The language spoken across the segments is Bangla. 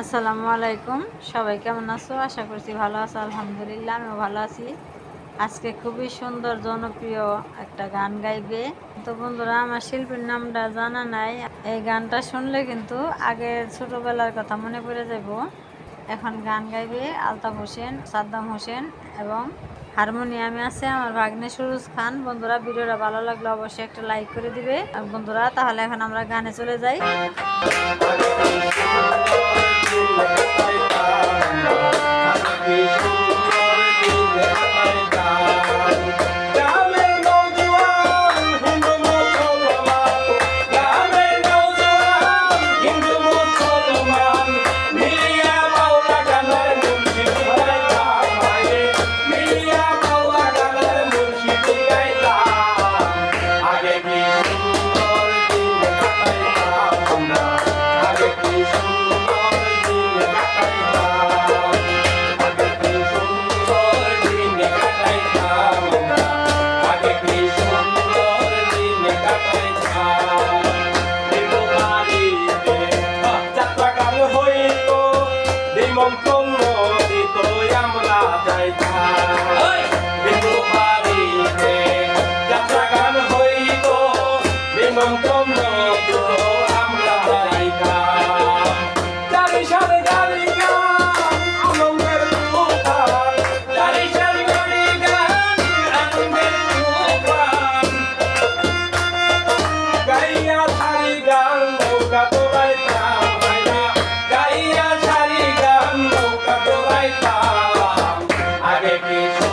আসসালামু আলাইকুম। সবাই কেমন আছো? আশা করছি ভালো আছো। আলহামদুলিল্লাহ, আমিও ভালো আছি। আজকে খুবই সুন্দর, জনপ্রিয় একটা গান গাইবে। তো বন্ধুরা, আমার শিল্পীর নামটা জানা নাই। এই গানটা শুনলে কিন্তু আগে ছোটোবেলার কথা মনে পড়ে যাব এখন গান গাইবে আলতাফ হোসেন, সাদ্দাম হোসেন এবং হারমোনিয়ামে আছে আমার ভাগ্নে সুরুজ খান। বন্ধুরা, ভিডিওটা ভালো লাগলে অবশ্যই একটা লাইক করে দিবে। বন্ধুরা, তাহলে এখন আমরা গানে চলে যাই। Hare Krishna.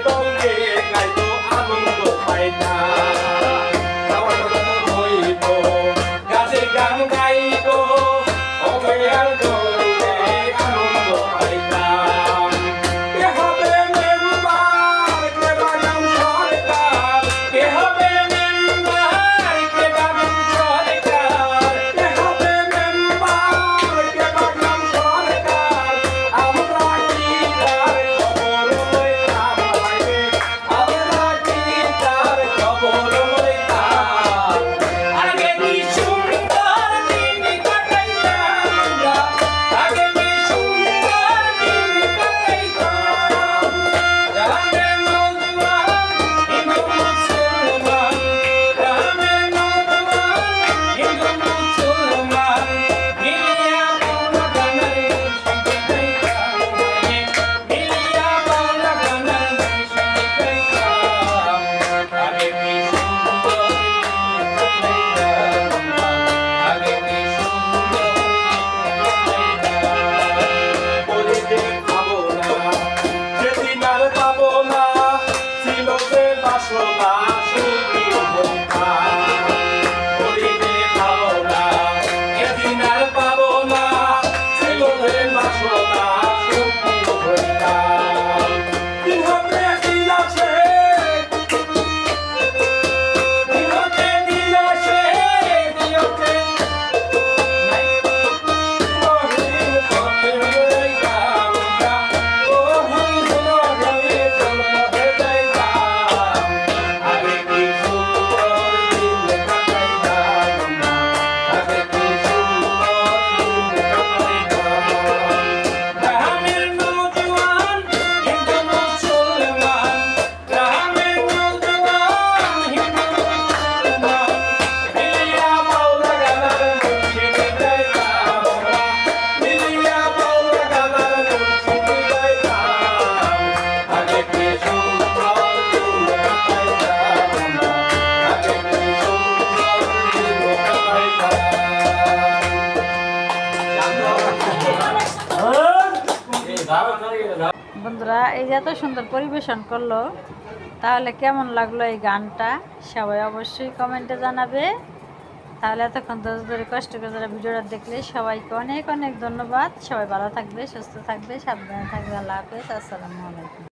que বন্ধুরা, এই যে এত সুন্দর পরিবেশন করল, তাহলে কেমন লাগল এই গানটা? সবাই অবশ্যই কমেন্টে জানাবে। তাহলে এতক্ষণ দশ ধরে কষ্ট করে যারা ভিডিওটা দেখলে, সবাইকে অনেক অনেক ধন্যবাদ। সবাই ভালো থাকবে, সুস্থ থাকবে, সাবধানে থাকবে। আল্লাহ হাফেজ, আসসালামু আলাইকুম।